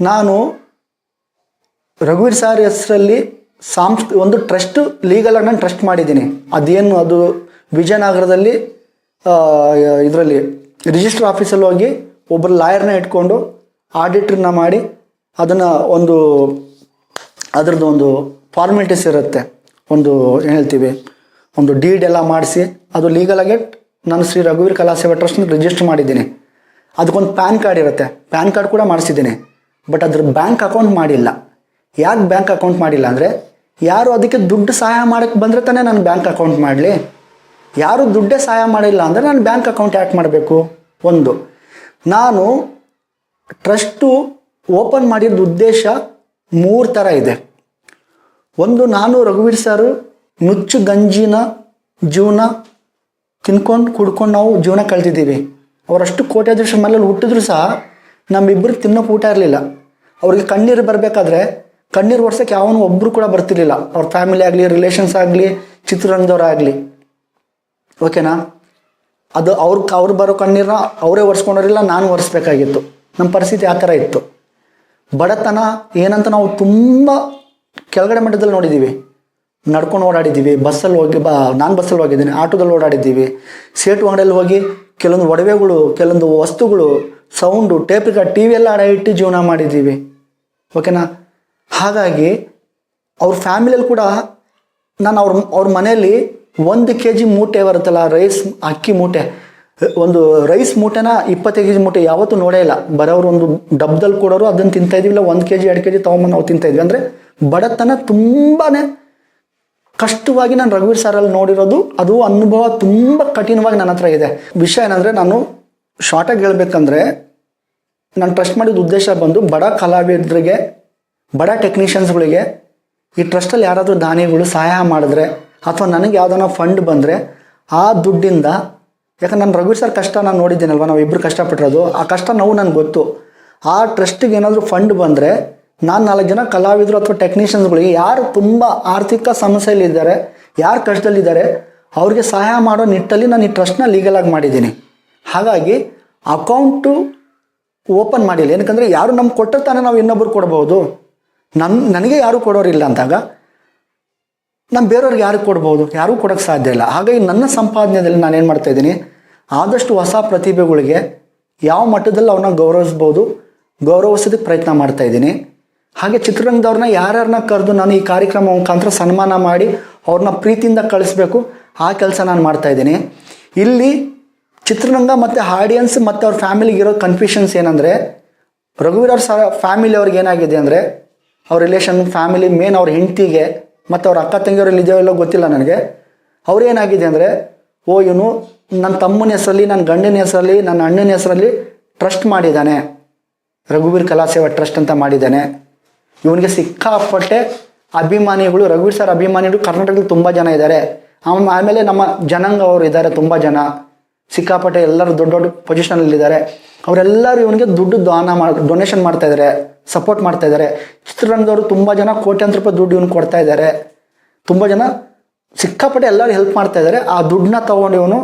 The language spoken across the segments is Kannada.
ನಾನು ರಘುವೀರ್ ಸರ್ ಹೆಸರಲ್ಲಿ ಸಾಂಸ್ ಒಂದು ಟ್ರಸ್ಟ್ ಲೀಗಲಾಗಿ ನಾನು ಟ್ರಸ್ಟ್ ಮಾಡಿದ್ದೀನಿ. ಅದೇನು, ಅದು ವಿಜಯನಗರದಲ್ಲಿ ಇದರಲ್ಲಿ ರಿಜಿಸ್ಟರ್ ಆಫೀಸಲ್ಲಿ ಹೋಗಿ ಒಬ್ಬರು ಲಾಯರ್ನ ಇಟ್ಕೊಂಡು ಆಡಿಟ್ರನ್ನ ಮಾಡಿ ಅದನ್ನು ಒಂದು, ಅದರದ್ದು ಒಂದು ಫಾರ್ಮಾಲಿಟೀಸ್ ಇರುತ್ತೆ. ಒಂದು ಏನು ಹೇಳ್ತೀವಿ, ಒಂದು ಡೀಡ್ ಎಲ್ಲ ಮಾಡಿಸಿ ಅದು ಲೀಗಲಾಗಿ ನಾನು ಶ್ರೀ ರಘುವೀರ್ ಕಲಾ ಸೇವಾ ಟ್ರಸ್ಟ್ನ ರಿಜಿಸ್ಟರ್ ಮಾಡಿದ್ದೀನಿ. ಅದಕ್ಕೊಂದು ಪ್ಯಾನ್ ಕಾರ್ಡ್ ಇರುತ್ತೆ. ಪ್ಯಾನ್ ಕಾರ್ಡ್ ಕೂಡ ಮಾಡಿಸಿದ್ದೀನಿ. ಬಟ್ ಅದ್ರ ಬ್ಯಾಂಕ್ ಅಕೌಂಟ್ ಮಾಡಿಲ್ಲ. ಯಾಕೆ ಬ್ಯಾಂಕ್ ಅಕೌಂಟ್ ಮಾಡಿಲ್ಲ ಅಂದರೆ, ಯಾರು ಅದಕ್ಕೆ ದುಡ್ಡು ಸಹಾಯ ಮಾಡೋಕ್ಕೆ ಬಂದರೆ ತಾನೇ ನಾನು ಬ್ಯಾಂಕ್ ಅಕೌಂಟ್ ಮಾಡಲಿ. ಯಾರು ದುಡ್ಡೇ ಸಹಾಯ ಮಾಡಿಲ್ಲ ಅಂದರೆ ನಾನು ಬ್ಯಾಂಕ್ ಅಕೌಂಟ್ ಯಾಕೆ ಮಾಡಬೇಕು. ಒಂದು. ನಾನು ಟ್ರಸ್ಟು ಓಪನ್ ಮಾಡಿದ ಉದ್ದೇಶ ಮೂರು ಥರ ಇದೆ. ಒಂದು, ನಾನು ರಘುವೀರ್ ಸರ್ ನುಚ್ಚು ಗಂಜಿನ ಜೀವನ ತಿನ್ಕೊಂಡು ಕುಡ್ಕೊಂಡು ನಾವು ಜೀವನ ಕಳೆದಿದ್ದೀವಿ. ಅವರಷ್ಟು ಕೋಟ್ಯಾಧೀಶ ಮನೇಲಿ ಹುಟ್ಟಿದ್ರು ಸಹ ನಮ್ಮಿಬ್ಬರು ತಿನ್ನೋಕೆ ಊಟ ಇರಲಿಲ್ಲ. ಅವ್ರಿಗೆ ಕಣ್ಣೀರು ಬರಬೇಕಾದ್ರೆ ಕಣ್ಣೀರು ಒರ್ಸೋಕ್ಕೆ ಯಾವನು ಒಬ್ಬರು ಕೂಡ ಬರ್ತಿರ್ಲಿಲ್ಲ. ಅವ್ರ ಫ್ಯಾಮಿಲಿ ಆಗಲಿ ರಿಲೇಷನ್ಸ್ ಆಗಲಿ ಚಿತ್ರರಂಗದವರಾಗಲಿ ಓಕೆನಾ ಅದು ಅವ್ರ ಅವ್ರು ಬರೋ ಕಣ್ಣೀರನ್ನ ಅವರೇ ಒರೆಸ್ಕೊಂಡಿರಲಿಲ್ಲ ನಾನು ಒರೆಸ್ಬೇಕಾಗಿತ್ತು. ನಮ್ಮ ಪರಿಸ್ಥಿತಿ ಆ ಥರ ಇತ್ತು. ಬಡತನ ಏನಂತ ನಾವು ತುಂಬ ಕೆಳಗಡೆ ಮಟ್ಟದಲ್ಲಿ ನೋಡಿದ್ದೀವಿ ನಡ್ಕೊಂಡು ಓಡಾಡಿದ್ದೀವಿ ಬಸ್ಸಲ್ಲಿ ಹೋಗಿ ಬಾ, ನಾನು ಬಸ್ಸಲ್ಲಿ ಹೋಗಿದ್ದೀನಿ, ಆಟೋದಲ್ಲಿ ಓಡಾಡಿದ್ದೀವಿ ಸೇಟು ಅಂಗಡಿಯಲ್ಲಿ ಹೋಗಿ ಕೆಲವೊಂದು ಒಡವೆಗಳು, ಕೆಲವೊಂದು ವಸ್ತುಗಳು ಸೌಂಡು ಟೇಪ್ ಟಿ ವಿ ಎಲ್ಲ ಅಡ ಇಟ್ಟು ಜೀವನ ಮಾಡಿದ್ದೀವಿ. ಓಕೆನಾ ಹಾಗಾಗಿ ಅವ್ರ ಫ್ಯಾಮಿಲಿಯಲ್ಲಿ ಕೂಡ ನಾನು ಅವ್ರ ಅವ್ರ ಮನೆಯಲ್ಲಿ ಒಂದು ಕೆ ಜಿ ಮೂಟೆ ಬರುತ್ತಲ್ಲ ರೈಸ್ ಅಕ್ಕಿ ಮೂಟೆ. ಒಂದು ರೈಸ್ ಮೂಟೆನ ಇಪ್ಪತ್ತೈದು ಕೆ ಜಿ ಮೂಟೆ ಯಾವತ್ತೂ ನೋಡೇ ಇಲ್ಲ. ಬರೋರು ಒಂದು ಡಬ್ದಲ್ಲಿ ಕೊಡೋರು ಅದನ್ನು ತಿಂತಾ ಇಲ್ಲ ಒಂದು ಕೆ ಜಿ ಎರಡು ಕೆ ಜಿ ತೊಗೊಂಬಂದು ನಾವು ತಿಂತಾಯಿದ್ವಿ ಅಂದರೆ ಬಡತನ ತುಂಬಾ ಕಷ್ಟವಾಗಿ ನಾನು ರಘುವೀರ್ ಸಾರಲ್ಲಿ ನೋಡಿರೋದು, ಅದು ಅನುಭವ ತುಂಬ ಕಠಿಣವಾಗಿ ನನ್ನ ಹತ್ರ ಇದೆ. ವಿಷಯ ಏನಂದರೆ ನಾನು ಶಾರ್ಟಾಗಿ ಹೇಳ್ಬೇಕಂದ್ರೆ ನಾನು ಟ್ರಸ್ಟ್ ಮಾಡಿದ ಉದ್ದೇಶ ಬಂದು ಬಡ ಕಲಾವಿದರಿಗೆ, ಬಡ ಟೆಕ್ನಿಷಿಯನ್ಸ್ಗಳಿಗೆ ಈ ಟ್ರಸ್ಟಲ್ಲಿ ಯಾರಾದರೂ ದಾನಿಗಳು ಸಹಾಯ ಮಾಡಿದ್ರೆ ಅಥವಾ ನನಗೆ ಯಾವ್ದಾನ ಫಂಡ್ ಬಂದರೆ ಆ ದುಡ್ಡಿಂದ, ಯಾಕಂದ್ರೆ ನಾನು ರಘುವೀರ್ ಸರ್ ಕಷ್ಟ ನಾನು ನೋಡಿದ್ದೀನಲ್ವ, ನಾವು ಇಬ್ಬರು ಕಷ್ಟಪಟ್ಟಿರೋದು, ಆ ಕಷ್ಟ ನೋವು ನನಗೆ ಗೊತ್ತು. ಆ ಟ್ರಸ್ಟಿಗೆ ಏನಾದರೂ ಫಂಡ್ ಬಂದರೆ ನಾನು ನಾಲ್ಕು ಜನ ಕಲಾವಿದರು ಅಥವಾ ಟೆಕ್ನಿಷಿಯನ್ಸ್ಗಳಿಗೆ ಯಾರು ತುಂಬ ಆರ್ಥಿಕ ಸಮಸ್ಯೆಯಲ್ಲಿದ್ದಾರೆ, ಯಾರು ಕಷ್ಟದಲ್ಲಿದ್ದಾರೆ, ಅವ್ರಿಗೆ ಸಹಾಯ ಮಾಡೋ ನಿಟ್ಟಲ್ಲಿ ನಾನು ಈ ಟ್ರಸ್ಟ್ನ ಲೀಗಲಾಗಿ ಮಾಡಿದ್ದೀನಿ. ಹಾಗಾಗಿ ಅಕೌಂಟು ಓಪನ್ ಮಾಡಿಲ್ಲ. ಏನಕ್ಕಂದರೆ ಯಾರು ನಮ್ಗೆ ಕೊಟ್ಟಿರ್ತಾನೆ ನಾವು ಇನ್ನೊಬ್ರು ಕೊಡ್ಬೋದು. ನನ್ನ ನನಗೆ ಯಾರು ಕೊಡೋರಿಲ್ಲ ಅಂದಾಗ ನಾನು ಬೇರೆಯವ್ರಿಗೆ ಯಾರು ಕೊಡ್ಬೋದು? ಯಾರೂ ಕೊಡೋಕ್ಕೆ ಸಾಧ್ಯ ಇಲ್ಲ. ಹಾಗಾಗಿ ನನ್ನ ಸಂಪಾದನೆಯಲ್ಲಿ ನಾನು ಏನು ಮಾಡ್ತಾ ಇದ್ದೀನಿ? ಆದಷ್ಟು ಹೊಸ ಪ್ರತಿಭೆಗಳಿಗೆ ಯಾವ ಮಟ್ಟದಲ್ಲಿ ಅವ್ರನ್ನ ಗೌರವಿಸ್ಬೋದು, ಗೌರವಿಸೋದಕ್ಕೆ ಪ್ರಯತ್ನ ಮಾಡ್ತಾ ಇದ್ದೀನಿ. ಹಾಗೆ ಚಿತ್ರರಂಗದವ್ರನ್ನ ಯಾರ್ಯಾರನ್ನ ಕರೆದು ನಾನು ಈ ಕಾರ್ಯಕ್ರಮ ಮುಖಾಂತರ ಸನ್ಮಾನ ಮಾಡಿ ಅವ್ರನ್ನ ಪ್ರೀತಿಯಿಂದ ಕಳಿಸ್ಬೇಕು, ಆ ಕೆಲಸ ನಾನು ಮಾಡ್ತಾ ಇದ್ದೀನಿ. ಇಲ್ಲಿ ಚಿತ್ರರಂಗ ಮತ್ತು ಆಡಿಯನ್ಸ್ ಮತ್ತು ಅವ್ರ ಫ್ಯಾಮಿಲಿಗೆ ಇರೋ ಕನ್ಫ್ಯೂಷನ್ಸ್ ಏನಂದರೆ, ರಘುವೀರ್ ಅವ್ರ ಸಹ ಫ್ಯಾಮಿಲಿ ಅವ್ರಿಗೆ ಏನಾಗಿದೆ ಅಂದರೆ, ಅವ್ರ ರಿಲೇಷನ್ ಫ್ಯಾಮಿಲಿ ಮೇನ್ ಅವ್ರ ಹೆಂಡತಿಗೆ ಮತ್ತು ಅವ್ರ ಅಕ್ಕ ತಂಗಿಯವ್ರಲ್ಲಿ ಇದೆಯೋ ಇಲ್ಲೋ ಗೊತ್ತಿಲ್ಲ ನನಗೆ. ಅವ್ರೇನಾಗಿದೆ ಅಂದರೆ, ಓ, ಇವನು ನನ್ನ ತಮ್ಮನ ಹೆಸರಲ್ಲಿ ನನ್ನ ಗಂಡನ ಹೆಸರಲ್ಲಿ, ನನ್ನ ಅಣ್ಣನ ಹೆಸರಲ್ಲಿ ಟ್ರಸ್ಟ್ ಮಾಡಿದ್ದಾನೆ. ರಘುವೀರ್ ಕಲಾ ಸೇವಾ ಟ್ರಸ್ಟ್ ಅಂತ ಮಾಡಿದ್ದಾನೆ. ಇವನಿಗೆ ಸಿಕ್ಕಾಪಟ್ಟೆ ಅಭಿಮಾನಿಗಳು, ರಘುವೀರ್ ಸರ್ ಅಭಿಮಾನಿಗಳು ಕರ್ನಾಟಕದಲ್ಲಿ ತುಂಬ ಜನ ಇದ್ದಾರೆ. ಆಮ್- ಆಮೇಲೆ ನಮ್ಮ ಜನಾಂಗ ಅವರು ಇದ್ದಾರೆ ತುಂಬ ಜನ. ಸಿಕ್ಕಾಪಟ್ಟೆ ಎಲ್ಲರೂ ದೊಡ್ಡ ದೊಡ್ಡ ಪೊಸಿಷನಲ್ಲಿದ್ದಾರೆ ಅವರೆಲ್ಲರೂ ಇವನಿಗೆ ದುಡ್ಡು ದಾನ ಮಾಡಿ ಡೊನೇಷನ್ ಮಾಡ್ತಾ ಇದ್ದಾರೆ ಸಪೋರ್ಟ್ ಮಾಡ್ತಾ ಇದ್ದಾರೆ. ಚಿತ್ರರಂಗದವರು ತುಂಬ ಜನ ಕೋಟ್ಯಾಂತರ ರೂಪಾಯಿ ದುಡ್ಡು ಇವನು ಕೊಡ್ತಾ ಇದ್ದಾರೆ. ತುಂಬ ಜನ ಸಿಕ್ಕಾಪಟ್ಟೆ ಎಲ್ಲರೂ ಹೆಲ್ಪ್ ಮಾಡ್ತಾ ಇದ್ದಾರೆ. ಆ ದುಡ್ಡನ್ನ ತಗೊಂಡು ಇವನು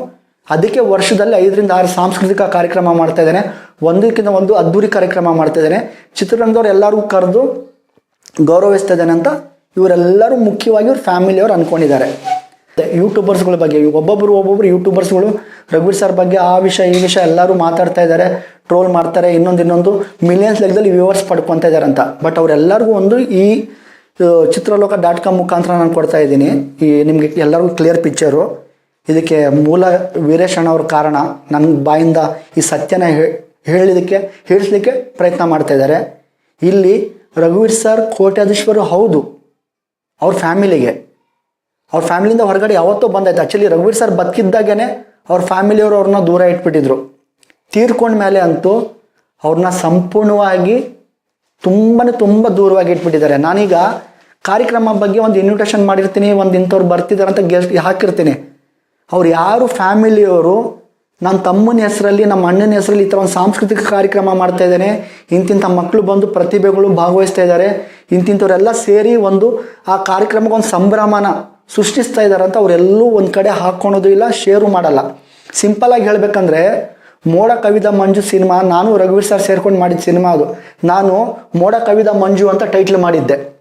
ಅದಕ್ಕೆ ವರ್ಷದಲ್ಲಿ ಐದರಿಂದ ಆರು ಸಾಂಸ್ಕೃತಿಕ ಕಾರ್ಯಕ್ರಮ ಮಾಡ್ತಾ ಇದ್ದಾನೆ. ಒಂದಕ್ಕಿಂತ ಒಂದು ಅದ್ದೂರಿ ಕಾರ್ಯಕ್ರಮ ಮಾಡ್ತಾ ಇದ್ದಾನೆ. ಚಿತ್ರರಂಗದವ್ರು ಎಲ್ಲರೂ ಕರೆದು ಗೌರವಿಸ್ತಾ ಇದ್ದಾನೆ ಅಂತ ಇವರೆಲ್ಲರೂ ಮುಖ್ಯವಾಗಿ ಇವ್ರ ಫ್ಯಾಮಿಲಿಯವರು ಅನ್ಕೊಂಡಿದ್ದಾರೆ. ಯೂಟ್ಯೂಬರ್ಸ್ಗಳ ಬಗ್ಗೆ ಒಬ್ಬೊಬ್ಬರು ಒಬ್ಬೊಬ್ಬರು ಯೂಟ್ಯೂಬರ್ಸ್ಗಳು ರಘುವೀರ್ ಸರ್ ಬಗ್ಗೆ ಆ ವಿಷಯ, ಈ ವಿಷಯ ಎಲ್ಲರೂ ಮಾತಾಡ್ತಾ ಇದ್ದಾರೆ ಟ್ರೋಲ್ ಮಾಡ್ತಾರೆ, ಇನ್ನೊಂದು ಇನ್ನೊಂದು ಮಿಲಿಯನ್ಸ್ ಲೆಕ್ಕದಲ್ಲಿ ವ್ಯೂವರ್ಸ್ ಪಡ್ಕೊತಾ ಇದ್ದಾರೆ ಅಂತ. ಬಟ್ ಅವರೆಲ್ಲರಿಗೂ ಒಂದು ಈ ಚಿತ್ರಲೋಕ ಡಾಟ್ ಕಾಮ್ ಮುಖಾಂತರ ನಾನು ಕೊಡ್ತಾ ಇದ್ದೀನಿ. ಈ ನಿಮಗೆ ಎಲ್ಲರಿಗೂ ಕ್ಲಿಯರ್ ಪಿಕ್ಚರು ಇದಕ್ಕೆ ಮೂಲ ವೀರೇಶ್ ಅಣ್ಣ ಅವ್ರ ಕಾರಣ ನನ್ನ ಬಾಯಿಂದ ಈ ಸತ್ಯನ ಹೇಳಿದಕ್ಕೆ, ಹೇಳಿಸ್ಲಿಕ್ಕೆ ಪ್ರಯತ್ನ ಮಾಡ್ತಾ ಇದ್ದಾರೆ. ಇಲ್ಲಿ ರಘುವೀರ್ ಸರ್ ಕೋಟ್ಯಾಧೀಶ್ವರು ಹೌದು. ಅವ್ರ ಫ್ಯಾಮಿಲಿಗೆ ಅವ್ರ ಫ್ಯಾಮಿಲಿಯಿಂದ ಹೊರಗಡೆ ಯಾವತ್ತೋ ಬಂದಾಯ್ತು. ಆ್ಯಕ್ಚುಲಿ ರಘುವೀರ್ ಸರ್ ಬದುಕಿದ್ದಾಗೇನೆ ಅವ್ರ ಫ್ಯಾಮಿಲಿಯವರು ಅವ್ರನ್ನ ದೂರ ಇಟ್ಬಿಟ್ಟಿದ್ರು. ತೀರ್ಕೊಂಡ ಮೇಲೆ ಅಂತೂ ಅವ್ರನ್ನ ಸಂಪೂರ್ಣವಾಗಿ ತುಂಬಾ ತುಂಬ ದೂರವಾಗಿ ಇಟ್ಬಿಟ್ಟಿದ್ದಾರೆ. ನಾನೀಗ ಕಾರ್ಯಕ್ರಮ ಬಗ್ಗೆ ಒಂದು ಇನ್ವಿಟೇಷನ್ ಮಾಡಿರ್ತೀನಿ, ಒಂದು ಇಂಥವ್ರು ಬರ್ತಿದ್ದಾರೆ ಅಂತ ಗೆಸ್ಟ್ ಹಾಕಿರ್ತೀನಿ. ಅವ್ರು ಯಾರು ಫ್ಯಾಮಿಲಿಯವರು ನನ್ನ ತಮ್ಮನ ಹೆಸರಲ್ಲಿ, ನಮ್ಮ ಅಣ್ಣನ ಹೆಸರಲ್ಲಿ ಈ ಥರ ಒಂದು ಸಾಂಸ್ಕೃತಿಕ ಕಾರ್ಯಕ್ರಮ ಮಾಡ್ತಾ ಇದ್ದೇನೆ. ಇಂತಿಂಥ ಮಕ್ಕಳು ಬಂದು ಪ್ರತಿಭೆಗಳು ಭಾಗವಹಿಸ್ತಾ ಇದ್ದಾರೆ. ಇಂತಿಂಥವರೆಲ್ಲ ಸೇರಿ ಒಂದು ಆ ಕಾರ್ಯಕ್ರಮಕ್ಕೆ ಒಂದು ಸಂಭ್ರಮನ ಸೃಷ್ಟಿಸ್ತಾ ಇದ್ದಾರೆ ಅಂತ ಅವರೆಲ್ಲೂ ಒಂದು ಕಡೆ ಹಾಕ್ಕೊಳೋದು ಇಲ್ಲ ಶೇರು ಮಾಡಲ್ಲ. ಸಿಂಪಲಾಗಿ ಹೇಳಬೇಕಂದ್ರೆ, ಮೋಡ, ಕವಿದ, ಮಂಜು ಸಿನಿಮಾ, ನಾನು ರಘುವೀರ್ ಸರ್ ಸೇರ್ಕೊಂಡು ಮಾಡಿದ ಸಿನಿಮಾ ಅದು. ನಾನು ಮೋಡ, ಕವಿದ, ಮಂಜು ಅಂತ ಟೈಟ್ಲ್ ಮಾಡಿದ್ದೆ.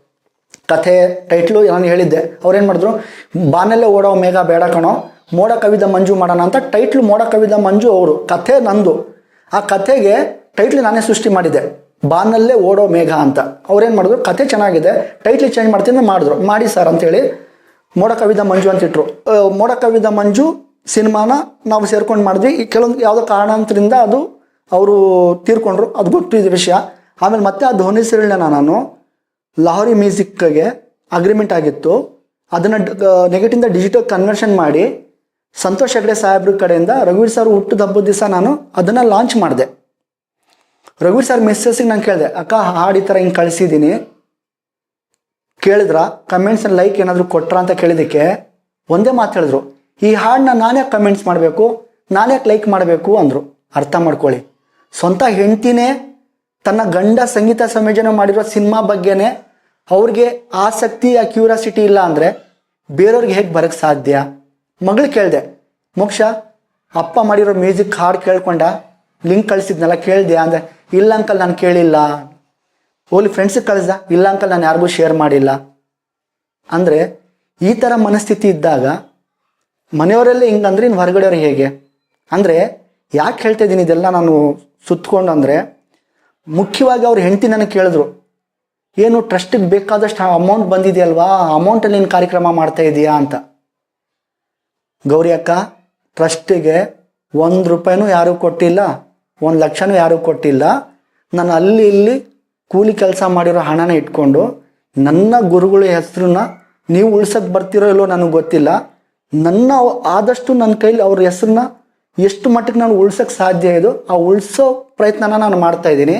ಕಥೆ ಟೈಟ್ಲು ನಾನು ಹೇಳಿದ್ದೆ. ಅವ್ರೇನು ಮಾಡಿದ್ರು ಬಾನಲ್ಲೇ ಓಡೋ, ಮೇಘ ಬೇಡ ಕಣೋ, ಮೋಡ, ಕವಿದ, ಮಂಜು ಮಾಡೋಣ ಅಂತ ಟೈಟ್ಲು ಮೋಡ, ಕವಿದ, ಮಂಜು ಅವರು. ಕಥೆ ನಂದು. ಆ ಕಥೆಗೆ ಟೈಟ್ಲ್ ನಾನೇ ಸೃಷ್ಟಿ ಮಾಡಿದ್ದೆ. ಬಾನಲ್ಲೇ ಓಡೋ, ಮೇಘ ಅಂತ. ಅವ್ರೇನು ಮಾಡಿದ್ರು, ಕಥೆ ಚೆನ್ನಾಗಿದೆ ಟೈಟ್ಲ್ ಚೇಂಜ್ ಮಾಡ್ತೀನಿ ಮಾಡಿದ್ರು. ಮಾಡಿ ಸರ್ ಅಂತೇಳಿ ಮೋಡ ಕವಿದ ಮಂಜು ಅಂತ ಇಟ್ರು. ಮೋಡ ಕವಿದ ಮಂಜು ಸಿನಿಮಾನ ನಾವು ಸೇರ್ಕೊಂಡು ಮಾಡಿದ್ವಿ. ಈ ಕೆಲವೊಂದು ಯಾವುದೋ ಕಾರಣಾಂತರಿಂದ ಅದು ಅವರು ತೀರ್ಕೊಂಡ್ರು. ಅದು ಗೊತ್ತಿದ್ದ ವಿಷಯ. ಆಮೇಲೆ ಮತ್ತೆ ಆ ಧ್ವನಿ ಸೀರಿಯಲ್ನ ನಾನು ಲಾಹೋರಿ ಮ್ಯೂಸಿಕ್ಗೆ ಅಗ್ರಿಮೆಂಟ್ ಆಗಿತ್ತು. ಅದನ್ನು ನೆಗೆಟಿವ್ ಡಿಜಿಟಲ್ ಕನ್ವರ್ಷನ್ ಮಾಡಿ ಸಂತೋಷ್ ಹೆಗ್ಡೆ ಸಾಹೇಬ್ರ ಕಡೆಯಿಂದ ರಘುವೀರ್ ಸರ್ ಹುಟ್ಟಿದ ಹಬ್ಬದ ದಿವಸ ನಾನು ಅದನ್ನು ಲಾಂಚ್ ಮಾಡಿದೆ. ರಘುವೀರ್ ಸರ್ ಮೆಸೇಜಿಗೆ ನಾನು ಕೇಳಿದೆ, ಅಕ್ಕ, ಹಾಡು ಈ ಥರ ಹಿಂಗೆ ಕಳಿಸಿದ್ದೀನಿ ಕೇಳಿದ್ರ? ಕಮೆಂಟ್ಸ್ ಲೈಕ್ ಏನಾದರೂ ಕೊಟ್ರ ಅಂತ ಕೇಳಿದಕ್ಕೆ ಒಂದೇ ಮಾತು ಹೇಳಿದ್ರು. ಈ ಹಾಡನ್ನ ನಾನೇ ಕಮೆಂಟ್ಸ್ ಮಾಡಬೇಕು ನಾನೇ ಲೈಕ್ ಮಾಡಬೇಕು ಅಂದರು. ಅರ್ಥ ಮಾಡ್ಕೊಳ್ಳಿ. ಸ್ವಂತ ಹೆಂಡ್ತಿನೇ ತನ್ನ ಗಂಡ ಸಂಗೀತ ಸಂಯೋಜನೆ ಮಾಡಿರೋ ಸಿನಿಮಾ ಬಗ್ಗೆನೇ ಅವ್ರಿಗೆ ಆಸಕ್ತಿ ಆ ಕ್ಯೂರಿಯಾಸಿಟಿ ಇಲ್ಲ ಅಂದರೆ ಬೇರೆಯವ್ರಿಗೆ ಹೇಗೆ ಬರೋಕ್ಕೆ ಸಾಧ್ಯ? ಮಗಳು ಕೇಳಿದೆ, ಮೋಕ್ಷ, ಅಪ್ಪ ಮಾಡಿರೋ ಮ್ಯೂಸಿಕ್ ಹಾಡು ಕೇಳ್ಕೊಂಡ ಲಿಂಕ್ ಕಳಿಸಿದ್ನಲ್ಲ ಕೇಳಿದೆ, ಅಂದರೆ ಇಲ್ಲ ಅಂಕಲ್ ನಾನು ಕೇಳಿಲ್ಲ. ಓಲಿ ಫ್ರೆಂಡ್ಸಿಗೆ ಕಳಿಸ್ದ ಇಲ್ಲ ಅಂಕಲ್, ನಾನು ಯಾರಿಗೂ ಶೇರ್ ಮಾಡಿಲ್ಲ. ಅಂದರೆ, ಈ ಥರ ಮನಸ್ಥಿತಿ ಇದ್ದಾಗ, ಮನೆಯವರೆಲ್ಲ ಹಿಂಗಂದ್ರೆ ಇನ್ನು ಹೊರಗಡೆಯವ್ರು ಹೇಗೆ? ಅಂದರೆ, ಯಾಕೆ ಹೇಳ್ತಾ ಇದ್ದೀನಿ ಇದೆಲ್ಲ ನಾನು ಸುತ್ತಕೊಂಡು ಅಂದರೆ, ಮುಖ್ಯವಾಗಿ ಅವ್ರ ಹೆಂಡತಿ ನನಗೆ ಕೇಳಿದ್ರು, ಏನು ಟ್ರಸ್ಟಿಗೆ ಬೇಕಾದಷ್ಟು ಅಮೌಂಟ್ ಬಂದಿದೆಯಲ್ವಾ? ಅಮೌಂಟಲ್ಲಿ ನೀನು ಕಾರ್ಯಕ್ರಮ ಮಾಡ್ತಾ ಇದೀಯಾ? ಅಂತ. ಗೌರಿ ಅಕ್ಕ ಟ್ರಸ್ಟಿಗೆ ಒಂದು ರೂಪಾಯಿನೂ ಯಾರೂ ಕೊಟ್ಟಿಲ್ಲ, ಒಂದು ಲಕ್ಷನೂ ಯಾರೂ ಕೊಟ್ಟಿಲ್ಲ. ನಾನು ಅಲ್ಲಿ ಇಲ್ಲಿ ಕೂಲಿ ಕೆಲಸ ಮಾಡಿರೋ ಹಣನ ಇಟ್ಕೊಂಡು ನನ್ನ ಗುರುಗಳ ಹೆಸರನ್ನ ನೀವು ಉಳ್ಸಕ್ಕೆ ಬರ್ತಿರೋ ಇಲ್ಲೋ ನನಗೆ ಗೊತ್ತಿಲ್ಲ. ನನ್ನ ಆದಷ್ಟು ನನ್ನ ಕೈಲಿ ಅವ್ರ ಹೆಸರನ್ನ ಎಷ್ಟು ಮಟ್ಟಿಗೆ ನಾನು ಉಳ್ಸಕ್ಕೆ ಸಾಧ್ಯ ಇದು, ಆ ಉಳಿಸೋ ಪ್ರಯತ್ನನ ನಾನು ಮಾಡ್ತಾ ಇದ್ದೀನಿ.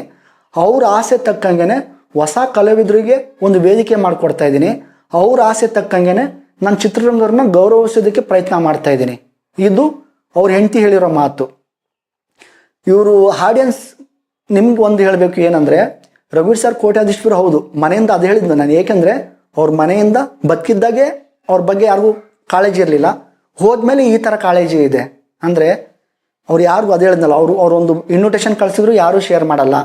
ಅವ್ರ ಆಸೆ ತಕ್ಕಂಗೆ ಹೊಸ ಕಲಾವಿದರಿಗೆ ಒಂದು ವೇದಿಕೆ ಮಾಡಿಕೊಡ್ತಾ ಇದ್ದೀನಿ. ಅವ್ರ ಆಸೆ ತಕ್ಕಂಗೆ ನನ್ನ ಚಿತ್ರರಂಗವ್ರನ್ನ ಗೌರವಿಸೋದಕ್ಕೆ ಪ್ರಯತ್ನ ಮಾಡ್ತಾ ಇದ್ದೀನಿ. ಇದು ಅವ್ರ ಹೆಂಡತಿ ಹೇಳಿರೋ ಮಾತು. ಇವರು ಆಡಿಯನ್ಸ್ ನಿಮ್ಗೆ ಒಂದು ಹೇಳಬೇಕು ಏನಂದ್ರೆ ರಘುವೀರ್ ಸರ್ ಕೋಟ್ಯಾಧೀಶ್ವರ ಹೌದು. ಮನೆಯಿಂದ ಅದು ಹೇಳಿದ್ನು ನಾನು. ಏಕೆಂದ್ರೆ ಅವ್ರ ಮನೆಯಿಂದ ಬದುಕಿದ್ದಾಗೆ ಅವ್ರ ಬಗ್ಗೆ ಯಾರಿಗೂ ಕಾಳಜಿ ಇರಲಿಲ್ಲ. ಹೋದ್ಮೇಲೆ ಈ ಥರ ಕಾಳಜಿ ಇದೆ. ಅಂದರೆ ಅವ್ರು ಯಾರಿಗೂ ಅದು ಹೇಳಿದ್ನಲ್ಲ, ಅವರು ಅವರೊಂದು ಇನ್ವಿಟೇಷನ್ ಕಳಿಸಿದ್ರು, ಯಾರೂ ಶೇರ್ ಮಾಡಲ್ಲ.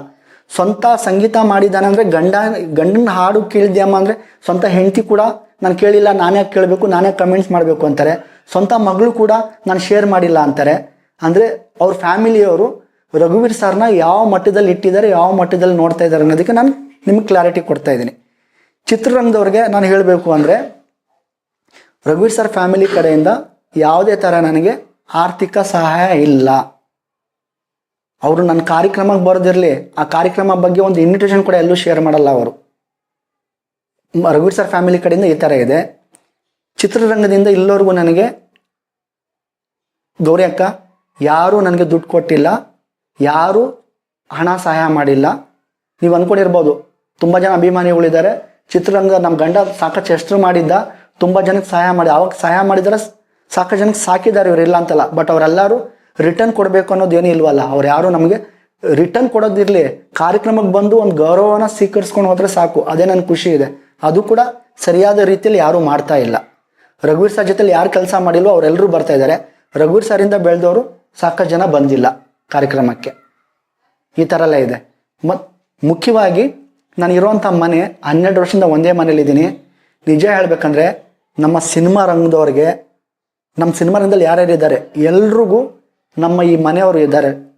ಸ್ವಂತ ಸಂಗೀತ ಮಾಡಿದ್ದಾನೆ ಅಂದರೆ ಗಂಡ, ಗಂಡನ ಹಾಡು ಕೇಳಿದ್ಯಮ್ಮ ಅಂದರೆ ಸ್ವಂತ ಹೆಂಡತಿ ಕೂಡ ನಾನು ಕೇಳಿಲ್ಲ ಯಾಕೆ ಕೇಳಬೇಕು, ನಾನೇ ಕಮೆಂಟ್ಸ್ ಮಾಡಬೇಕು ಅಂತಾರೆ. ಸ್ವಂತ ಮಗಳು ಕೂಡ ನಾನು ಶೇರ್ ಮಾಡಿಲ್ಲ ಅಂತಾರೆ. ಅಂದರೆ ಅವ್ರ ಫ್ಯಾಮಿಲಿಯವರು ರಘುವೀರ್ ಸರ್ನ ಯಾವ ಮಟ್ಟದಲ್ಲಿ ಇಟ್ಟಿದ್ದಾರೆ, ಯಾವ ಮಟ್ಟದಲ್ಲಿ ನೋಡ್ತಾ ಇದ್ದಾರೆ ಅನ್ನೋದಕ್ಕೆ ನಾನು ನಿಮ್ಗೆ ಕ್ಲಾರಿಟಿ ಕೊಡ್ತಾ ಇದ್ದೀನಿ. ಚಿತ್ರರಂಗದವ್ರಿಗೆ ನಾನು ಹೇಳಬೇಕು ಅಂದರೆ, ರಘುವೀರ್ ಸರ್ ಫ್ಯಾಮಿಲಿ ಕಡೆಯಿಂದ ಯಾವುದೇ ಥರ ನನಗೆ ಆರ್ಥಿಕ ಸಹಾಯ ಇಲ್ಲ. ಅವರು ನನ್ನ ಕಾರ್ಯಕ್ರಮಕ್ಕೆ ಬರೋದಿರಲಿ, ಆ ಕಾರ್ಯಕ್ರಮ ಬಗ್ಗೆ ಒಂದು ಇನ್ವಿಟೇಷನ್ ಕೂಡ ಎಲ್ಲೂ ಶೇರ್ ಮಾಡಲ್ಲ ಅವರು. ರಘುವೀರ್ ಸರ್ ಫ್ಯಾಮಿಲಿ ಕಡೆಯಿಂದ ಈ ಥರ ಇದೆ. ಚಿತ್ರರಂಗದಿಂದ ಇಲ್ಲೋರ್ಗೂ ನನಗೆ ಗೌರಿ ಅಕ್ಕ ಯಾರೂ ನನಗೆ ದುಡ್ಡು ಕೊಟ್ಟಿಲ್ಲ. ಯಾರೂ ಹಣ ಸಹಾಯ ಮಾಡಿಲ್ಲ. ನೀವು ಅಂದ್ಕೊಂಡಿರ್ಬೋದು ತುಂಬ ಜನ ಅಭಿಮಾನಿಗಳಿದ್ದಾರೆ. ಚಿತ್ರರಂಗ ನಮ್ಮ ಗಂಡ ಸಾಕಷ್ಟು ಹೆಸರು ಮಾಡಿದ್ದ, ತುಂಬ ಜನಕ್ಕೆ ಸಹಾಯ ಮಾಡಿ, ಅವಾಗ ಸಹಾಯ ಮಾಡಿದರೆ ಸಾಕಷ್ಟು ಜನಕ್ಕೆ ಸಾಕಿದ್ದಾರೆ ಇವ್ರು, ಇಲ್ಲ ಅಂತಲ್ಲ. ಬಟ್ ಅವರೆಲ್ಲರೂ ರಿಟರ್ನ್ ಕೊಡಬೇಕು ಅನ್ನೋದು ಏನೂ ಇಲ್ವಲ್ಲ. ಅವ್ರು ಯಾರು ನಮಗೆ ರಿಟರ್ನ್ ಕೊಡೋದಿರಲಿ ಕಾರ್ಯಕ್ರಮಕ್ಕೆ ಬಂದು ಒಂದು ಗೌರವನ ಸ್ವೀಕರಿಸ್ಕೊಂಡು ಹೋದರೆ ಸಾಕು. ಅದೇ ನನ್ನ ಖುಷಿ ಇದೆ. ಅದು ಕೂಡ ಸರಿಯಾದ ರೀತಿಯಲ್ಲಿ ಯಾರೂ ಮಾಡ್ತಾ ಇಲ್ಲ. ರಘುವೀರ್ ಸರ್ ಜೊತೆಲಿ ಯಾರು ಕೆಲಸ ಮಾಡಿಲ್ವೋ ಅವರೆಲ್ಲರೂ ಬರ್ತಾ ಇದ್ದಾರೆ. ರಘುವೀರ್ ಸರಿಂದ ಬೆಳೆದವರು ಸಾಕಷ್ಟು ಜನ ಬಂದಿಲ್ಲ. ಕಾರ್ಯಕ್ರಮಕ್ಕೆ. ಈ ಥರ ಎಲ್ಲ ಇದೆ. ಮತ್ತು ಮುಖ್ಯವಾಗಿ ನಾನು ಇರೋವಂಥ ಮನೆ ಹನ್ನೆರಡು ವರ್ಷದಿಂದ ಒಂದೇ ಮನೇಲಿದ್ದೀನಿ ನಿಜ ಹೇಳಬೇಕಂದ್ರೆ ನಮ್ಮ ಸಿನಿಮಾ ರಂಗದವ್ರಿಗೆ, ನಮ್ಮ ಸಿನಿಮಾ ರಂಗದಲ್ಲಿ ಯಾರ್ಯಾರು ಇದ್ದಾರೆ, ಎಲ್ರಿಗೂ ನಮ್ಮ ಈ ಮನೆಯವರು ಇದ್ದಾರೆ.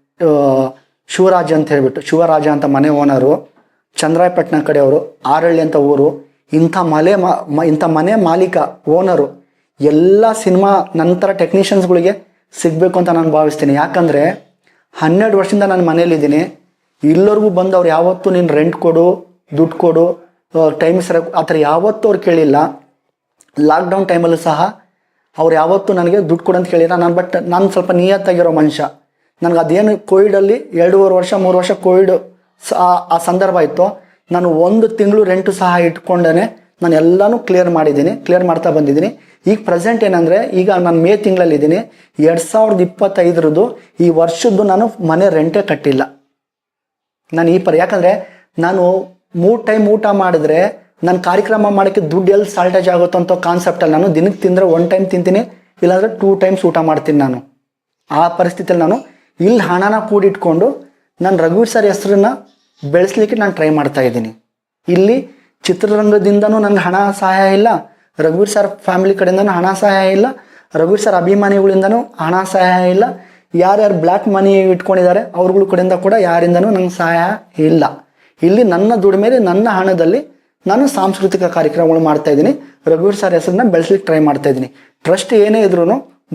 ಶಿವರಾಜ ಅಂತ ಹೇಳ್ಬಿಟ್ಟು, ಶಿವರಾಜ ಅಂತ ಮನೆ ಓನರು, ಚಂದ್ರಾಯಪಟ್ಟಣ ಕಡೆಯವರು, ಆರಳ್ಳಿ ಅಂತ ಊರು, ಇಂಥ ಮಲೆ ಮ- ಇಂಥ ಮನೆ ಮಾಲೀಕ, ಓನರು, ಎಲ್ಲ ಸಿನಿಮಾ ನಂತರ ಟೆಕ್ನಿಷಿಯನ್ಸ್ಗಳಿಗೆ ಸಿಗಬೇಕು ಅಂತ ನಾನು ಭಾವಿಸ್ತೀನಿ. ಯಾಕಂದರೆ ಹನ್ನೆರಡು ವರ್ಷದಿಂದ ನಾನು ಮನೇಲಿದ್ದೀನಿ ಇಲ್ಲರಿಗೂ ಬಂದು ಅವ್ರು ಯಾವತ್ತೂ ನೀನು ರೆಂಟ್ ಕೊಡು, ದುಡ್ಡು ಕೊಡು ಟೈಮ್ ಸರ ಆ ಥರ ಯಾವತ್ತೂ ಅವ್ರು ಕೇಳಿಲ್ಲ. ಲಾಕ್ಡೌನ್ ಟೈಮಲ್ಲೂ ಸಹ ಅವ್ರು ಯಾವತ್ತೂ ನನಗೆ ದುಡ್ಡು ಕೊಡು ಅಂತ ಕೇಳಿಲ್ಲ ನಾನು ಬಟ್ ನಾನು ಸ್ವಲ್ಪ ನಿಯತ್ತಾಗಿರೋ ಮನುಷ್ಯ. ನನಗೆ ಅದೇನು ಕೋವಿಡಲ್ಲಿ ಎರಡೂವರೆ ವರ್ಷ, ಮೂರು ವರ್ಷ ಕೋವಿಡ್ ಆ ಸಂದರ್ಭ ಇತ್ತು. ನಾನು ಒಂದು ತಿಂಗಳು ರೆಂಟು ಸಹ ಇಟ್ಕೊಂಡೇ ನಾನು ಎಲ್ಲನೂ ಕ್ಲಿಯರ್ ಮಾಡಿದ್ದೀನಿ ಕ್ಲಿಯರ್ ಮಾಡ್ತಾ ಬಂದಿದ್ದೀನಿ. ಈಗ ಪ್ರೆಸೆಂಟ್ ಏನಂದರೆ, ಈಗ ನಾನು ಮೇ ತಿಂಗಳಲ್ಲಿದ್ದೀನಿ ಎರಡು ಸಾವಿರದ ಇಪ್ಪತ್ತೈದರದ್ದು ಈ ವರ್ಷದ್ದು ನಾನು ಮನೆ ರೆಂಟೇ ಕಟ್ಟಿಲ್ಲ. ನಾನು ಈ ಪರಿ, ಯಾಕಂದರೆ ನಾನು ಮೂರು ಟೈಮ್ ಊಟ ಮಾಡಿದ್ರೆ ನನ್ನ ಕಾರ್ಯಕ್ರಮ ಮಾಡೋಕ್ಕೆ ದುಡ್ಡು ಎಲ್ಲಿ ಸಾಲ್ಟೇಜ್ ಆಗುತ್ತೋ ಅಂತ ಕಾನ್ಸೆಪ್ಟಲ್ಲಿ ನಾನು ದಿನಕ್ಕೆ ತಿಂದರೆ ಒನ್ ಟೈಮ್ ತಿಂತೀನಿ, ಇಲ್ಲಾಂದರೆ ಟೂ ಟೈಮ್ಸ್ ಊಟ ಮಾಡ್ತೀನಿ ನಾನು. ಆ ಪರಿಸ್ಥಿತಿಯಲ್ಲಿ ನಾನು ಇಲ್ಲಿ ಹಣನ ಕೂಡಿಟ್ಕೊಂಡು, ನಾನು ರಘುವೀರ್ ಸರ್ ಹೆಸರನ್ನ ಬೆಳೆಸ್ಲಿಕ್ಕೆ ನಾನು ಟ್ರೈ ಮಾಡ್ತಾ ಇದ್ದೀನಿ ಇಲ್ಲಿ ಚಿತ್ರರಂಗದಿಂದನೂ ನನಗೆ ಹಣ ಸಹಾಯ ಇಲ್ಲ. ರಘುವೀರ್ ಸರ್ ಫ್ಯಾಮಿಲಿ ಕಡೆಯಿಂದನೂ ಹಣ ಸಹಾಯ ಇಲ್ಲ. ರಘುವೀರ್ ಸರ್ ಅಭಿಮಾನಿಗಳಿಂದನೂ ಹಣ ಸಹಾಯ ಇಲ್ಲ. ಯಾರ್ಯಾರು ಬ್ಲ್ಯಾಕ್ ಮನಿ ಇಟ್ಕೊಂಡಿದ್ದಾರೆ, ಅವ್ರಗಳ ಕಡೆಯಿಂದ ಕೂಡ ಯಾರಿಂದನೂ ನಂಗೆ ಸಹಾಯ ಇಲ್ಲ. ಇಲ್ಲಿ ನನ್ನ ದುಡಿಮೆಯಲ್ಲಿ ನನ್ನ ಹಣದಲ್ಲಿ ನಾನು ಸಾಂಸ್ಕೃತಿಕ ಕಾರ್ಯಕ್ರಮಗಳು ಮಾಡ್ತಾ ಇದ್ದೀನಿ. ರಘುವೀರ್ ಸರ್ ಹೆಸರನ್ನ ಬೆಳೆಸಲಿಕ್ಕೆ ಟ್ರೈ ಮಾಡ್ತಾ ಇದ್ದೀನಿ. ಟ್ರಸ್ಟ್ ಏನೇ ಇದ್ರೂ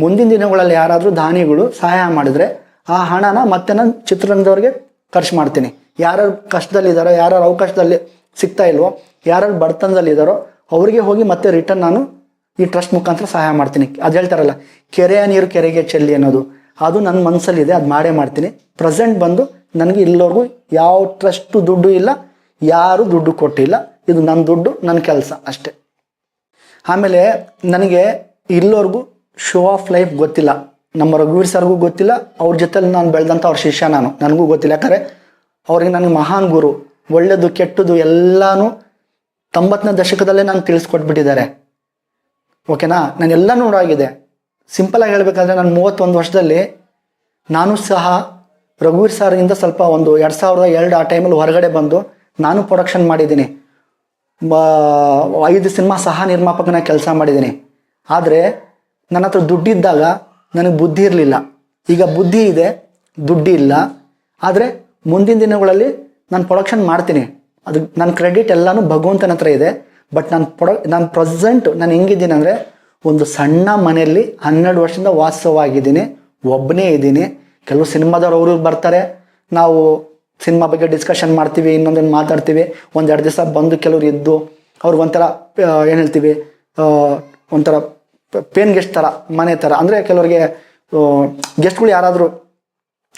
ಮುಂದಿನ ದಿನಗಳಲ್ಲಿ ಯಾರಾದರೂ ದಾನಿಗಳು ಸಹಾಯ ಮಾಡಿದ್ರೆ ಆ ಹಣನ ಮತ್ತೆ ನಾನು ಚಿತ್ರರಂಗದವ್ರಿಗೆ ಖರ್ಚು ಮಾಡ್ತೀನಿ. ಯಾರ್ಯಾರು ಕಷ್ಟದಲ್ಲಿದ್ದಾರೋ ಯಾರ್ಯಾರು ಅವಕಾಶದಲ್ಲಿ ಸಿಗ್ತಾ ಇಲ್ವೋ ಬಡತನದಲ್ಲಿ ಬಡತನದಲ್ಲಿದ್ದಾರೋ ಅವರಿಗೆ ಹೋಗಿ ಮತ್ತೆ ರಿಟರ್ನ್ ನಾನು ಈ ಟ್ರಸ್ಟ್ ಮುಖಾಂತರ ಸಹಾಯ ಮಾಡ್ತೀನಿ. ಅದು ಹೇಳ್ತಾರಲ್ಲ, ಕೆರೆಯ ನೀರು ಕೆರೆಗೆ ಚೆಲ್ಲಿ ಅನ್ನೋದು. ಅದು ನನ್ನ ಮನಸ್ಸಲ್ಲಿದೆ ಅದು ಮಾಡೇ ಮಾಡ್ತೀನಿ. ಪ್ರೆಸೆಂಟ್ ಬಂದು ನನಗೆ ಇಲ್ಲೋರ್ಗು ಯಾವ ಟ್ರಸ್ಟು ದುಡ್ಡು ಇಲ್ಲ, ಯಾರು ದುಡ್ಡು ಕೊಟ್ಟಿಲ್ಲ. ಇದು ನನ್ನ ದುಡ್ಡು ನನ್ನ ಕೆಲಸ ಅಷ್ಟೇ. ಆಮೇಲೆ ನನಗೆ ಇಲ್ಲೋರ್ಗೂ ಶೋ ಆಫ್ ಲೈಫ್ ಗೊತ್ತಿಲ್ಲ. ನಮ್ಮ ರಘುವೀರ್ ಸರ್ಗೂ ಗೊತ್ತಿಲ್ಲ, ಅವ್ರ ಜೊತೆಲಿ ನಾನು ಬೆಳೆದಂಥ ಅವ್ರ ಶಿಷ್ಯ ನಾನು. ನನಗೂ ಗೊತ್ತಿಲ್ಲ. ಯಾಕಂದರೆ ಅವ್ರಿಗೆ ನನಗೆ ಮಹಾನ್ ಗುರು ಒಳ್ಳೆಯದು ಕೆಟ್ಟದ್ದು ಎಲ್ಲನೂ ತೊಂಬತ್ತನೇ ದಶಕದಲ್ಲೇ ನಾನು ತಿಳಿಸ್ಕೊಟ್ಬಿಟ್ಟಿದ್ದಾರೆ. ಓಕೆನಾ? ನಾನು ಎಲ್ಲ ನೋಡಾಗಿದೆ ಸಿಂಪಲ್ ಆಗಿ ಹೇಳ್ಬೇಕಾದ್ರೆ ನಾನು ಮೂವತ್ತೊಂದು ವರ್ಷದಲ್ಲಿ ನಾನು ಸಹ ರಘುವೀರ್ ಸಾರಿಂದ ಸ್ವಲ್ಪ ಒಂದು ಎರಡು ಸಾವಿರದ ಎರಡು ಆ ಟೈಮಲ್ಲಿ ಹೊರಗಡೆ ಬಂದು ನಾನು ಪ್ರೊಡಕ್ಷನ್ ಮಾಡಿದ್ದೀನಿ. ಐದು ಸಿನಿಮಾ ಸಹ ನಿರ್ಮಾಪಕನ ಕೆಲಸ ಮಾಡಿದ್ದೀನಿ. ಆದರೆ ನನ್ನ ಹತ್ರ ದುಡ್ಡಿದ್ದಾಗ ನನಗೆ ಬುದ್ಧಿ ಇರಲಿಲ್ಲ. ಈಗ ಬುದ್ಧಿ ಇದೆ, ದುಡ್ಡಿ ಇಲ್ಲ. ಆದರೆ ಮುಂದಿನ ದಿನಗಳಲ್ಲಿ ನಾನು ಪ್ರೊಡಕ್ಷನ್ ಮಾಡ್ತೀನಿ. ಅದು ನನ್ನ ಕ್ರೆಡಿಟ್ ಎಲ್ಲನೂ ಭಗವಂತನ ಹತ್ರ ಇದೆ. ಬಟ್ ನಾನು ಪ್ರೊಡಕ್ ನಾನು ಪ್ರೆಸೆಂಟ್ ನಾನು ಹೆಂಗಿದ್ದೀನಿ ಅಂದರೆ ಒಂದು ಸಣ್ಣ ಮನೆಯಲ್ಲಿ ಹನ್ನೆರಡು ವರ್ಷದಿಂದ ವಾಸವಾಗಿದ್ದೀನಿ. ಒಬ್ಬನೇ ಇದ್ದೀನಿ. ಕೆಲವು ಸಿನಿಮಾದವ್ರು ಅವರು ಬರ್ತಾರೆ. ನಾವು ಸಿನಿಮಾ ಬಗ್ಗೆ ಡಿಸ್ಕಷನ್ ಮಾಡ್ತೀವಿ ಇನ್ನೊಂದನ್ನು ಮಾತಾಡ್ತೀವಿ. ಒಂದೆರಡು ದಿವಸ ಬಂದು ಕೆಲವ್ರು ಇದ್ದು ಅವ್ರಿಗೆ ಒಂಥರ ಏನು ಹೇಳ್ತೀವಿ ಒಂಥರ ಪೇನ್ ಗೆಸ್ಟ್ ಥರ ಮನೆ ಥರ ಅಂದರೆ ಕೆಲವರಿಗೆ ಗೆಸ್ಟ್ಗಳು ಯಾರಾದರೂ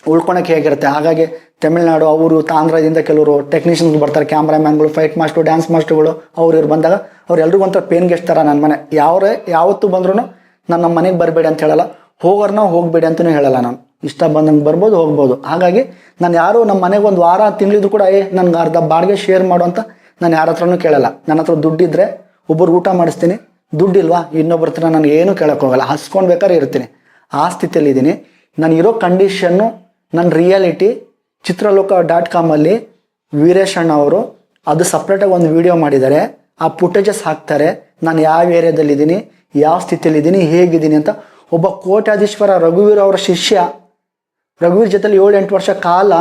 ಉಳ್ಕೊಳಕ್ಕೆ ಹೇಗಿರುತ್ತೆ? ಹಾಗಾಗಿ ತಮಿಳ್ನಾಡು, ಅವರು ತಾಂಧ್ರದಿಂದ ಕೆಲವರು ಟೆಕ್ನಿಷಿಯನ್ಸ್ ಬರ್ತಾರೆ ಕ್ಯಾಮ್ರಾಮ್ಯಾನ್ಗಳು ಫೈಟ್ ಮಾಸ್ಟ್ರು ಡ್ಯಾನ್ಸ್ ಮಾಸ್ಟ್ರುಗಳು ಅವ್ರು ಇವ್ರು ಬಂದಾಗ ಅವ್ರು ಎಲ್ರಿಗೂ ಒಂಥರ ಪೇನ್ ಗೆಸ್ಟ್ ಥರ ನನ್ನ ಮನೆ. ಯಾವರೇ, ಯಾವತ್ತೂ ಬಂದ್ರೂ ನಾನು ನಮ್ಮ ಮನೆಗೆ ಬರಬೇಡಿ ಅಂತ ಹೇಳಲ್ಲ. ಹೋಗೋರ್ನ ಹೋಗಬೇಡಿ ಅಂತಲೂ ಹೇಳಲ್ಲ ನಾನು. ಇಷ್ಟ ಬಂದಂಗೆ ಬರ್ಬೋದು, ಹೋಗ್ಬೋದು. ಹಾಗಾಗಿ ನಾನು ಯಾರು ನಮ್ಮ ಮನೆಗೆ ಒಂದು ವಾರ ತಿಂಗಳಿದ್ರು ಕೂಡ, ಏ, ನನ್ಗೆ ಅರ್ಧ ಬಾಡಿಗೆ ಶೇರ್ ಮಾಡು ಅಂತ ನಾನು ಯಾರ ಹತ್ರನೂ ಕೇಳಲ್ಲ. ನನ್ನ ಹತ್ರ ದುಡ್ಡಿದ್ರೆ ಒಬ್ಬರು ಊಟ ಮಾಡಿಸ್ತೀನಿ. ದುಡ್ಡಿಲ್ವಾ? ಇನ್ನೊಬ್ಬರ ಹತ್ರ ನಾನು ಏನು ಕೇಳೋಕ್ಕೋಗಲ್ಲ ಹೋಗಲ್ಲ. ಇರ್ತೀನಿ. ಆ ಸ್ಥಿತಿಯಲ್ಲಿ ಇದ್ದೀನಿ ನಾನು ಇರೋ ಕಂಡೀಷನ್ನು ನನ್ನ ರಿಯಾಲಿಟಿ ಚಿತ್ರಲೋಕ ಡಾಟ್ ಕಾಮಲ್ಲಿ ವೀರೇಶ್ ಅಣ್ಣ ಅವರು, ಅದು ಸಪ್ರೇಟಾಗಿ ಒಂದು ವಿಡಿಯೋ ಮಾಡಿದ್ದಾರೆ. ಆ ಫುಟೇಜಸ್ ಹಾಕ್ತಾರೆ. ನಾನು ಯಾವ ಏರಿಯಾದಲ್ಲಿದ್ದೀನಿ ಯಾವ ಸ್ಥಿತಿಯಲ್ಲಿದ್ದೀನಿ, ಹೇಗಿದ್ದೀನಿ ಅಂತ ಒಬ್ಬ ಕೋಟ್ಯಾಧೀಶ್ವರ ರಘುವೀರ್ ಅವರ ಶಿಷ್ಯ, ರಘುವೀರ್ ಜೊತೆಲಿ ಏಳು ಎಂಟು ವರ್ಷ ಕಾಲ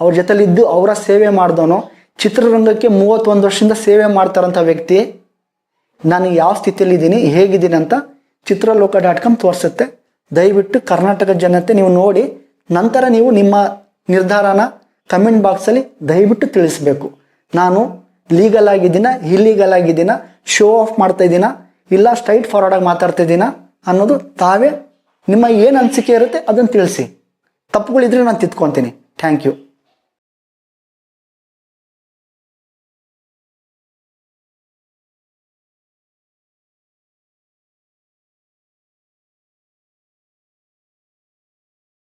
ಅವ್ರ ಜೊತೆಲಿ ಇದ್ದು ಅವರ ಸೇವೆ ಮಾಡಿದವನು, ಚಿತ್ರರಂಗಕ್ಕೆ ಮೂವತ್ತೊಂದು ವರ್ಷದಿಂದ ಸೇವೆ ಮಾಡ್ತಾರಂಥ ವ್ಯಕ್ತಿ. ನಾನು ಯಾವ ಸ್ಥಿತಿಯಲ್ಲಿದ್ದೀನಿ, ಹೇಗಿದ್ದೀನಿ ಅಂತ ಚಿತ್ರಲೋಕ ಡಾಟ್ ಕಾಮ್ ತೋರಿಸುತ್ತೆ. ದಯವಿಟ್ಟು ಕರ್ನಾಟಕ ಜನತೆ ನೀವು ನೋಡಿ ನಂತರ ನೀವು ನಿಮ್ಮ ನಿರ್ಧಾರನ ಕಮೆಂಟ್ ಬಾಕ್ಸಲ್ಲಿ ದಯವಿಟ್ಟು ತಿಳಿಸಬೇಕು. ನಾನು ಲೀಗಲ್ ಆಗಿದ್ದೀನ ಇಲ್ಲೀಗಲ್ ಆಗಿದ್ದೀನ ಶೋ ಆಫ್ ಮಾಡ್ತಾ ಇದ್ದೀನ? ಇಲ್ಲ ಸ್ಟ್ರೈಟ್ ಫಾರ್ವರ್ಡ್ ಆಗಿ ಮಾತಾಡ್ತಾ ಇದ್ದೀನ? ಅನ್ನೋದು ತಾವೇ ನಿಮ್ಮ ಏನು ಅನಿಸಿಕೆ ಇರುತ್ತೆ ಅದನ್ನು ತಿಳಿಸಿ. ತಪ್ಪುಗಳಿದ್ರೆ ನಾನು ತಿದ್ಕೊತೀನಿ ಥ್ಯಾಂಕ್ ಯು